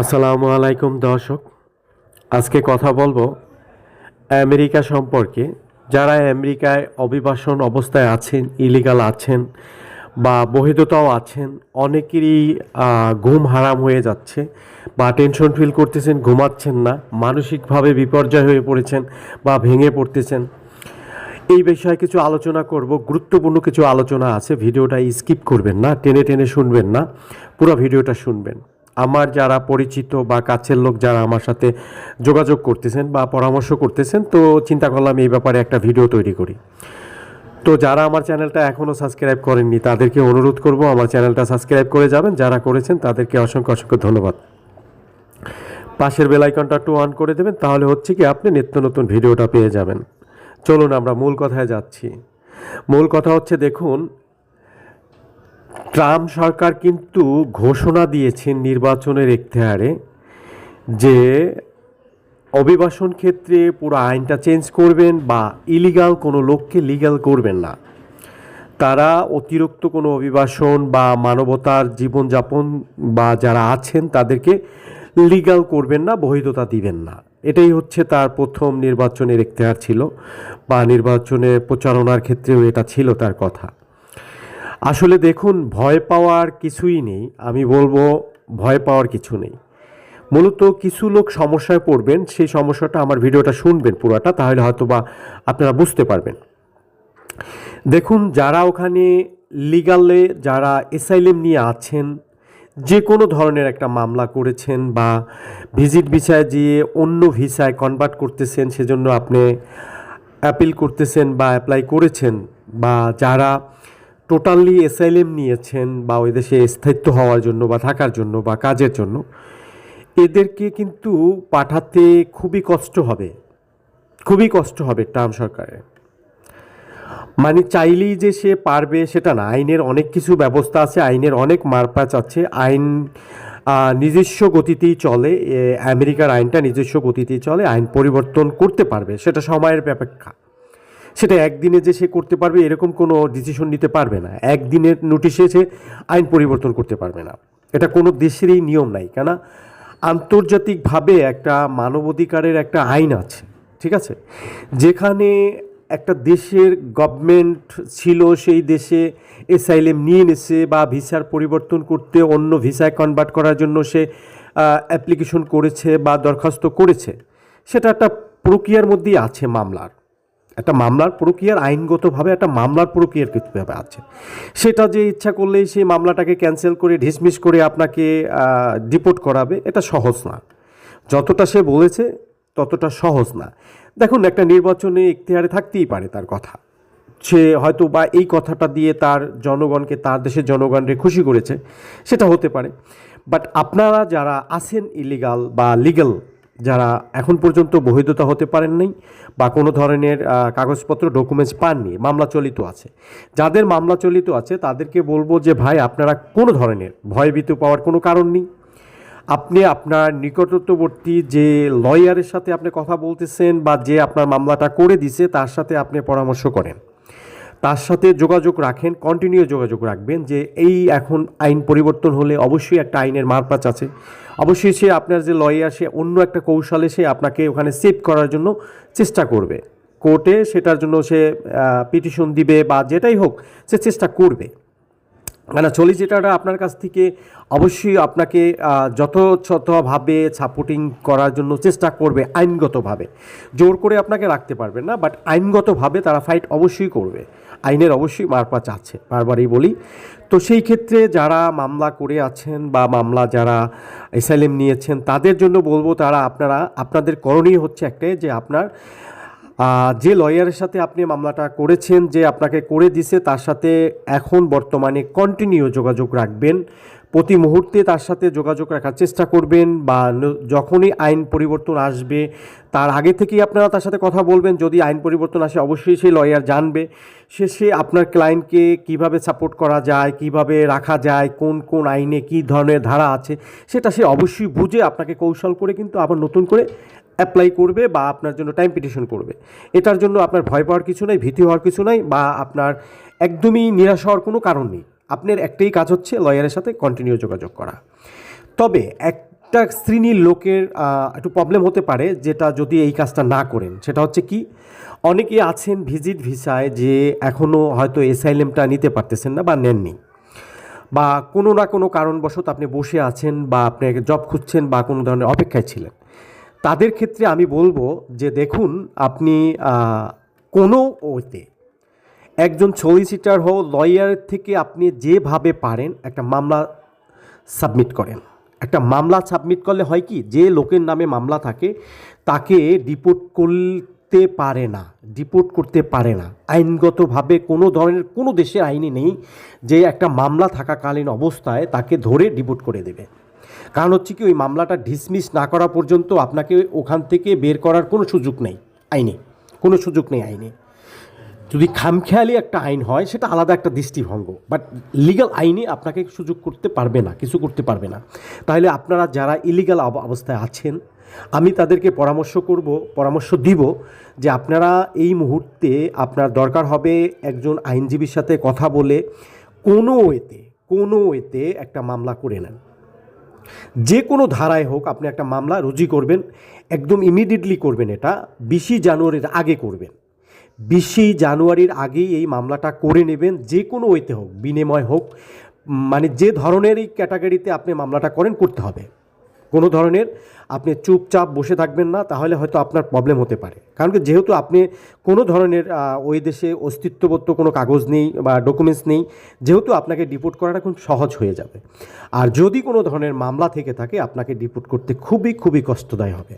আসসালামু আলাইকুম দর্শক। আজকে কথা বলব আমেরিকা সম্পর্কে। যারা আমেরিকায় অভিবাসন অবস্থায় আছেন ইলিগাল আছেন বা বহিদতাও আছেন, অনেকেরই ঘুম হারাম হয়ে যাচ্ছে বা টেনশন ফিল করতেছেন, ঘুমাচ্ছেন না, মানসিকভাবে বিপর্যয় হয়ে পড়েছেন বা ভেঙে পড়তেছেন। এই বিষয়ে কিছু আলোচনা করব। গুরুত্বপূর্ণ কিছু আলোচনা আছে। ভিডিওটা স্কিপ করবেন না, টেনে টেনে শুনবেন না, পুরো ভিডিওটা শুনবেন। আমার যারা পরিচিত বা কাছের লোক যারা আমার সাথে যোগাযোগ করতেছেন বা পরামর্শ করতেছেন, তো চিন্তা করলাম এই ব্যাপারে একটা ভিডিও তৈরি করি। তো যারা আমার চ্যানেলটা এখনও সাবস্ক্রাইব করেননি, তাদেরকে অনুরোধ করব আমার চ্যানেলটা সাবস্ক্রাইব করে যাবেন। যারা করেছেন, তাদেরকে অসংখ্য অসংখ্য ধন্যবাদ। পাশের বেল আইকনটা একটু অন করে দেবেন, তাহলে হচ্ছে কি আপনি নিত্য নতুন ভিডিওটা পেয়ে যাবেন। চলুন আমরা মূল কথায় যাচ্ছি। মূল কথা হচ্ছে, দেখুন ট্রাম্প সরকার কিন্তু ঘোষণা দিয়েছেন নির্বাচনের এখতিয়ারে যে অভিবাসন ক্ষেত্রে পুরো আইনটা চেঞ্জ করবেন বা ইলিগাল কোনো লোককে লিগ্যাল করবেন না। তারা অতিরিক্ত কোনো অভিবাসন বা মানবতার জীবনযাপন বা যারা আছেন তাদেরকে লিগ্যাল করবেন না, বৈধতা দিবেন না। এটাই হচ্ছে তার প্রথম নির্বাচনের এখতিয়ার ছিল বা নির্বাচনের প্রচারণার ক্ষেত্রেও এটা ছিল তার কথা। আসলে দেখুন, ভয় পাওয়ার কিছুই নেই। আমি বলব, ভয় পাওয়ার কিছু নেই। মূলত কিছু লোক সমস্যায় পড়বেন, সেই সমস্যাটা আমার ভিডিওটা শুনবেন পুরোটা, তাহলে হয়তো বা আপনারা বুঝতে পারবেন। দেখুন, যারা ওখানে লিগালে, যারা এসাইলেম নিয়ে আছেন, যে কোনো ধরনের একটা মামলা করেছেন বা ভিজিট ভিসায় গিয়ে অন্য ভিসায় কনভার্ট করতেছেন, সেজন্য আপনি অ্যাপিল করতেছেন বা অ্যাপ্লাই করেছেন, বা যারা টোটালি এসাইলেম নিয়েছেন বা ওই দেশে স্থায়িত্ব হওয়ার জন্য বা থাকার জন্য বা কাজের জন্য, এদেরকে কিন্তু পাঠাতে খুবই কষ্ট হবে, খুবই কষ্ট হবে ট্রাম্প সরকারের। মানে চাইলেই যে সে পারবে সেটা না, আইনের অনেক কিছু ব্যবস্থা আছে, আইনের অনেক মারপ্যাচ আছে, আইন নিজস্ব গতিতেই চলে আমেরিকার আইনটা নিজস্ব গতিতেই চলে, আইন পরিবর্তন করতে পারবে, সেটা সময়ের অপেক্ষা সেটা একদিনে যে সে করতে পারবে, এরকম কোনো ডিসিশন নিতে পারবে না। একদিনের নোটিশে সে আইন পরিবর্তন করতে পারবে না। এটা কোনো দেশেরই নিয়ম নাই, কেন? আন্তর্জাতিকভাবে একটা মানবাধিকারের একটা আইন আছে, ঠিক আছে? যেখানে একটা দেশের গভর্নমেন্ট ছিল, সেই দেশে এসাইলেম নিয়ে নিছে বা ভিসার পরিবর্তন করতে অন্য ভিসায় কনভার্ট করার জন্য সে অ্যাপ্লিকেশন করেছে বা দরখাস্ত করেছে। সেটা একটা প্রক্রিয়ার মধ্যেই আছে মামলার। একটা মামলার প্রক্রিয়ার আইনগতভাবে একটা মামলার প্রক্রিয়ার কিছুভাবে আছে। সেটা যে ইচ্ছা করলেই সেই মামলাটাকে ক্যান্সেল করে ডিসমিস করে আপনাকে ডিপোর্ট করাবে, এটা সহজ না। যতটা সে বলেছে, ততটা সহজ না। দেখুন, একটা নির্বাচনে ইখতিয়ারে থাকতেই পারে তার কথা। সে হয়তো বা এই কথাটা দিয়ে তার জনগণকে, তার দেশের জনগণকে খুশি করেছে, সেটা হতে পারে। বাট আপনারা যারা আছেন ইলিগাল বা লিগ্যাল যারা এখন পর্যন্ত বৈধতা হতে পারেন নাই বা কোনো ধরনের কাগজপত্র ডকুমেন্টস পাননি, মামলা চলিত আছে। যাদের মামলা চলিত আছে, তাদেরকে বলব যে, ভাই, আপনারা কোনো ধরনের ভয়ভীত পাওয়ার কোনো কারণ নেই। আপনি আপনার নিকটবর্তী যে লয়ারের সাথে আপনি কথা বলতেছেন বা যে আপনার মামলাটা করে দিছে, তার সাথে আপনি পরামর্শ করেন। তার সাথে যোগাযোগ রাখেন কন্টিনিউ যোগাযোগ রাখবেন যে এই এখন আইন পরিবর্তন হলে অবশ্যই একটা আইনের মারপ্যাচ আছে। অবশ্যই সে আপনার যে লয়ার সে অন্য একটা কৌশলে সে আপনাকে ওখানে সেভ করার জন্য চেষ্টা করবে। কোর্টে সেটার জন্য সে পিটিশন দিবে বা যেটাই হোক, সে চেষ্টা করবে। মানে সলিসিটাররা আপনার কাছ থেকে অবশ্যই আপনাকে যথাযথভাবে সাপোর্টিং করার জন্য চেষ্টা করবে আইনগতভাবে। জোর করে আপনাকে রাখতে পারবে না বাট আইনগতভাবে তারা ফাইট অবশ্যই করবে। আইনের অবশ্যই মারপাচ আছে, বারবারই বলি। তো সেই ক্ষেত্রে যারা মামলা করে আছেন বা মামলা যারা এসাইলেম নিয়েছেন, তাদের জন্য বলব তারা আপনারা, আপনাদের করণীয় হচ্ছে একটাই যে আপনার যে লয়ারের সাথে আপনি মামলাটা করেছেন, যে আপনাকে করে দিছে, তার সাথে এখন বর্তমানে কন্টিনিউ যোগাযোগ রাখবেন। প্রতি মুহূর্তে তার সাথে যোগাযোগ রাখার চেষ্টা করবেন বা যখনই আইন পরিবর্তন আসবে, তার আগে থেকেই আপনারা তার সাথে কথা বলবেন। যদি আইন পরিবর্তন আসে, অবশ্যই সেই লয়ার জানবে। সে সে আপনার ক্লায়েন্টকে কীভাবে সাপোর্ট করা যায়, কীভাবে রাখা যায়, কোন কোন আইনে কী ধরনের ধারা আছে, সেটা সে অবশ্যই বুঝে আপনাকে কৌশল করে কিন্তু আবার নতুন করে অ্যাপ্লাই করবে বা আপনার জন্য টাইম পিটিশন করবে। এটার জন্য আপনার ভয় পাওয়ার কিছু নাই, ভীতি হওয়ার কিছু নাই বা আপনার একদমই নিরাশ হওয়ার কোনো কারণ নেই। আপনার একটাই কাজ হচ্ছে লয়ারের সাথে কন্টিনিউ যোগাযোগ করা। তবে এক একটা শ্রেণির লোকের একটু প্রবলেম হতে পারে যেটা যদি এই কাজটা না করেন। সেটা হচ্ছে কি অনেকে আছেন ভিজিট ভিসায় যে এখনও হয়তো এসাইলেমটা নিতে পারতেছেন না বা নেননি। বা কোনো না কোনো কারণবশত আপনি বসে আছেন বা আপনি জব খুঁজছেন বা কোনো ধরনের অপেক্ষায় ছিলেন। তাদের ক্ষেত্রে আমি বলব যে দেখুন, আপনি কোনো ওতে একজন সলিসিটার হোক লয়ারের থেকে আপনি যেভাবে পারেন একটা মামলা সাবমিট করেন। একটা মামলা সাবমিট করলে হয় কি, যে লোকের নামে মামলা থাকে, তাকে ডিপোর্ট করতে পারে না ডিপোর্ট করতে পারে না। আইনগতভাবে কোনো ধরনের, কোনো দেশের আইনে নেই যে একটা মামলা থাকাকালীন অবস্থায় তাকে ধরে ডিপোর্ট করে দেবে। কারণ হচ্ছে কি, ওই মামলাটা ডিসমিস না করা পর্যন্ত আপনাকে ওখান থেকে বের করার কোনো সুযোগ নেই আইনে। কোনো সুযোগ নেই আইনে। যদি খামখেয়ালি একটা আইন হয়, সেটা আলাদা একটা দৃষ্টিভঙ্গ। বাট লিগ্যাল আইনে আপনাকে সুযোগ করতে পারবে না, কিছু করতে পারবে না। তাহলে আপনারা যারা ইলিগাল অবস্থায় আছেন, আমি তাদেরকে পরামর্শ করব, পরামর্শ দিব যে আপনারা এই মুহূর্তে আপনার দরকার হবে একজন আইনজীবীর সাথে কথা বলে কোনো ওয়েতে কোনো ওয়েতে একটা মামলা করে নেন। যে কোনো ধারায় হোক আপনি একটা মামলা রুজি করবেন, একদম ইমিডিয়েটলি করবেন এটা, বিশে জানুয়ারির আগে করবেন। বিশে জানুয়ারির আগেই এই মামলাটা করে নেবেন, যে কোনো ওইতে হোক, বিনিময় হোক মানে যে ধরনেরই ক্যাটাগরিতে আপনি মামলাটা করেন, করতে হবে। কোনো ধরনের আপনি চুপচাপ বসে থাকবেন না, তাহলে হয়তো আপনার প্রবলেম হতে পারে। কারণ যেহেতু আপনি কোনো ধরনের ওই দেশে অস্তিত্ববদ্ধ কোনো কাগজ নেই বা ডকুমেন্টস নেই, যেহেতু আপনাকে ডিপোর্ট করাটা খুব সহজ হয়ে যাবে। আর যদি কোনো ধরনের মামলা থেকে থাকে, আপনাকে ডিপোর্ট করতে খুবই খুবই কষ্টদায় হবে।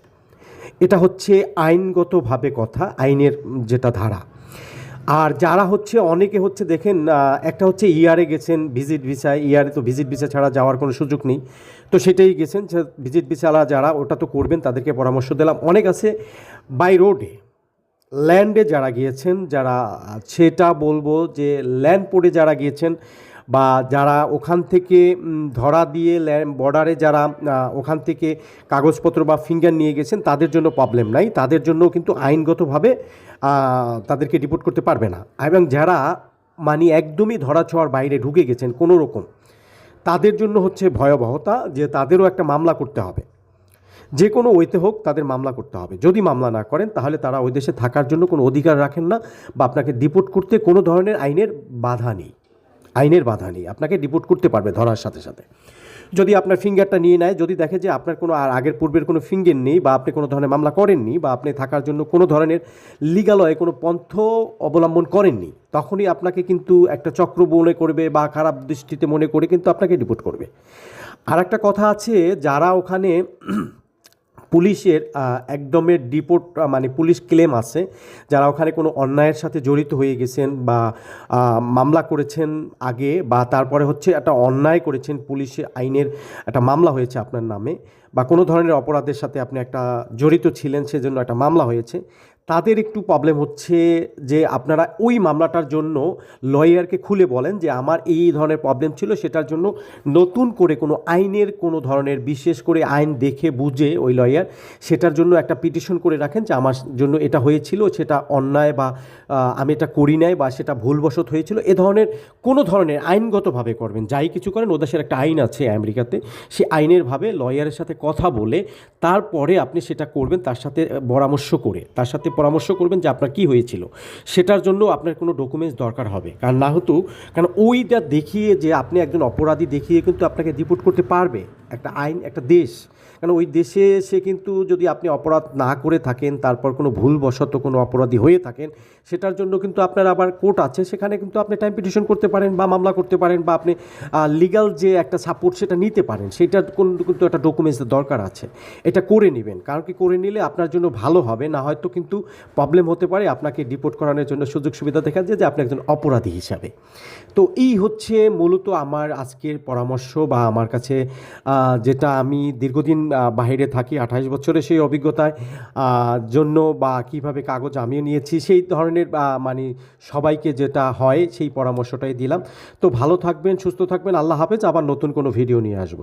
এটা হচ্ছে আইনগতভাবে কথা, আইনের যেটা ধারা। আর যারা হচ্ছে, অনেকে হচ্ছে দেখেন একটা হচ্ছে ইয়ারে গেছেন ভিজিট ভিসায় ইয়ারে তো ভিজিট ভিসা ছাড়া যাওয়ার কোনো সুযোগ নেই। তো সেটাই গেছেন ভিজিট ভিসালা যারা, ওটা তো করবেন, তাদেরকে পরামর্শ দিলাম। অনেক আছে বাই রোডে ল্যান্ডে যারা গিয়েছেন, যারা, সেটা বলব যে ল্যান্ড পোর্টে যারা গিয়েছেন বা যারা ওখান থেকে ধরা দিয়ে বর্ডারে যারা ওখান থেকে কাগজপত্র বা ফিঙ্গার নিয়ে গেছেন, তাদের জন্য প্রবলেম নাই। তাদের জন্য কিন্তু আইনগতভাবে তাদেরকে ডিপোর্ট করতে পারবে না। এবং যারা মানে একদমই ধরা ছোঁয়ার বাইরে ঢুকে গেছেন কোনো রকম, তাদের জন্য হচ্ছে ভয়াবহতা যে তাদেরও একটা মামলা করতে হবে। যে কোনো ওইতে হোক তাদের মামলা করতে হবে। যদি মামলা না করেন, তাহলে তারা ওই দেশে থাকার জন্য কোনো অধিকার রাখেন না বা আপনাকে ডিপোর্ট করতে কোনো ধরনের আইনের বাধা নেই। আইনের বাধা নেই, আপনাকে ডিপোর্ট করতে পারবে ধরার সাথে সাথে। যদি আপনার ফিঙ্গারটা নিয়ে নেয়, যদি দেখে যে আপনার কোনো আর আগের পূর্বের কোনো ফিঙ্গার নেই বা আপনি কোনো ধরনের মামলা করেননি বা আপনি থাকার জন্য কোনো ধরনের লিগালয়ে কোনো পন্থ অবলম্বন করেননি, তখনই আপনাকে কিন্তু একটা চক্র মনে করবে বা খারাপ দৃষ্টিতে মনে করে কিন্তু আপনাকে ডিপোর্ট করবে। আর একটা কথা আছে, যারা ওখানে পুলিশের একদমের ডিপোর্ট মানে পুলিশ ক্লেম আছে। যারা ওখানে কোনো অন্যায়ের সাথে জড়িত হয়ে গেছেন বা মামলা করেছেন আগে বা তারপরে হচ্ছে একটা অন্যায় করেছেন পুলিশে আইনের একটা মামলা হয়েছে আপনার নামে বা কোনো ধরনের অপরাধের সাথে আপনি একটা জড়িত ছিলেন সেজন্য একটা মামলা হয়েছে। তাদের একটু প্রবলেম হচ্ছে যে আপনারা ওই মামলাটার জন্য লয়ারকে খুলে বলেন যে আমার এই ধরনের প্রবলেম ছিল, সেটার জন্য নতুন করে কোনো আইনের কোনো ধরনের, বিশেষ করে আইন দেখে বুঝে ওই লয়ার সেটার জন্য একটা পিটিশন করে রাখেন যে আমার জন্য এটা হয়েছিল, সেটা অন্যায় বা আমি এটা করি নাই বা সেটা ভুলবশত হয়েছিল। এ ধরনের কোনো ধরনের আইনগতভাবে করবেন, যাই কিছু করেন ও দেশের একটা আইন আছে আমেরিকাতে সে আইনেরভাবে লয়ারের সাথে কথা বলে তারপরে আপনি সেটা করবেন, তার সাথে পরামর্শ করে, তার সাথে পরামর্শ করবেন যে আপনার কী হয়েছিল। সেটার জন্য আপনার কোনো ডকুমেন্টস দরকার হবে। কারণ না হতো কারণ ওইটা দেখিয়ে যে আপনি একজন অপরাধী দেখিয়ে কিন্তু আপনাকে রিপোর্ট করতে পারবে। একটা আইন, একটা দেশ। কারণ ওই দেশে সে কিন্তু যদি আপনি অপরাধ না করে থাকেন, তারপর কোনো ভুলবশত কোনো অপরাধী হয়ে থাকেন, সেটার জন্য কিন্তু আপনার আবার কোর্ট আছে, সেখানে কিন্তু আপনি টাইম পিটিশন করতে পারেন বা মামলা করতে পারেন বা আপনি লিগাল যে একটা সাপোর্ট সেটা নিতে পারেন সেটার কোন কিন্তু একটা ডকুমেন্টসের দরকার আছে। এটা করে নেবেন, কারণ কি করে নিলে আপনার জন্য ভালো হবে, না হয়তো কিন্তু প্রবলেম হতে পারে, আপনাকে ডিপোর্ট করানোর জন্য সুযোগ সুবিধা দেখা যায় যে আপনি একজন অপরাধী হিসাবে। তো এই হচ্ছে মূলত আমার আজকের পরামর্শ বা আমার কাছে যেটা আমি দীর্ঘদিন বাইরে থাকি আঠাশ বছরে সেই অভিজ্ঞতায় জন্য বা কীভাবে কাগজ আমিও নিয়েছি, সেই ধরনের মানে সবাইকে যেটা হয় সেই পরামর্শটাই দিলাম। তো ভালো থাকবেন, সুস্থ থাকবেন, আল্লাহ হাফেজ, আবার নতুন কোনো ভিডিও নিয়ে আসব।